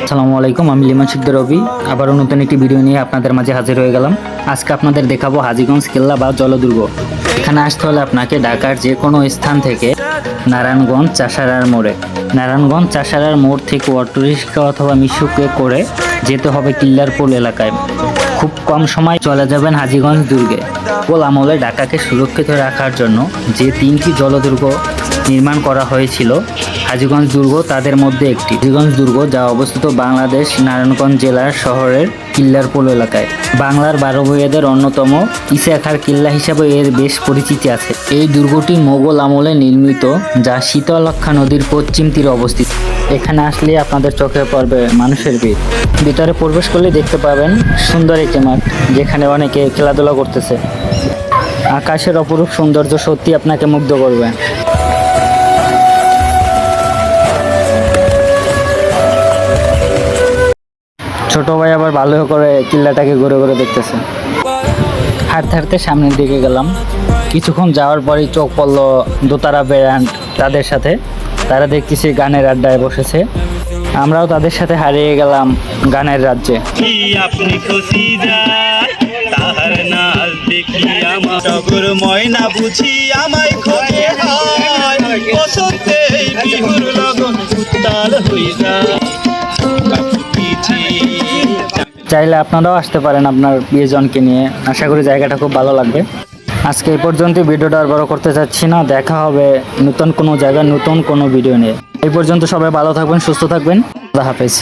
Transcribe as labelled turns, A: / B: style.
A: আসসালামু আলাইকুম, আমি লিমন শিকদার রবি। আবারও নতুন একটি ভিডিও নিয়ে আপনাদের মাঝে হাজির হয়ে গেলাম। আজকে আপনাদের দেখাবো হাজিগঞ্জ, কেল্লা বা জলদুর্গ। এখানে আসতে হলে আপনাকে ঢাকার যে কোনো স্থান থেকে নারায়ণগঞ্জ, চাষারার মোড়ে। নারায়ণগঞ্জ, চাষারার মোড় থেকে অটোরিক্সা অথবা মিশুকে করে যেতে হবে কিল্লারপুল এলাকায়। খুব কম সময় চলে যাবেন হাজিগঞ্জ দুর্গে। পোল আমলে ঢাকাকে সুরক্ষিত রাখার জন্য যে তিনটি জলদুর্গ নির্মাণ করা হয়েছিল। হাজিগঞ্জ দুর্গ তাদের মধ্যে একটি। হাজিগঞ্জ দুর্গ যা অবস্থিত বাংলাদেশ নারায়ণগঞ্জ জেলার শহরের কিল্লারপুল এলাকায়। বাংলার বারো ভূঁইয়াদের অন্যতম ইসাখার কিল্লা হিসাবে এর বেশ পরিচিতি আছে। এই দুর্গটি মোগল আমলে নির্মিত, যা শীতলক্ষা নদীর পশ্চিম তীরে অবস্থিত। এখানে আসলে আপনাদের চোখে পড়বে মানুষের ভিড়। ভিতরে প্রবেশ করলে দেখতে পাবেন সুন্দর একটি মাঠ, যেখানে অনেকে খেলাধুলা করতেছে। আকাশের অপরূপ সৌন্দর্য সত্যি আপনাকে মুগ্ধ করবে। ছোট ভাই আবার ভালো করে কিল্লাটাকে ঘুরে ঘুরে দেখতেছে। হাঁটতে হাঁটতে সামনের দিকে গেলাম। কিছুক্ষণ যাওয়ার পরেই চোখ পড়ল দোতারা ব্যান্ড তাদের সাথে। তারা দেখতেছি গানের আড্ডায় বসেছে। আমরাও তাদের সাথে হারিয়ে গেলাম গানের রাজ্যে।
B: কি
A: চাইলে আপনারাও আসতে পারেন আপনার প্রিয়জনকে নিয়ে। আশা করি জায়গাটা খুব ভালো লাগবে। আজকে এই পর্যন্ত ভিডিওটা আর বড় করতে চাচ্ছি না। দেখা হবে নতুন কোনো জায়গায়, নতুন কোনো ভিডিও নিয়ে। এই পর্যন্ত সবাই ভালো থাকবেন, সুস্থ থাকবেন। আল্লাহ হাফেজ।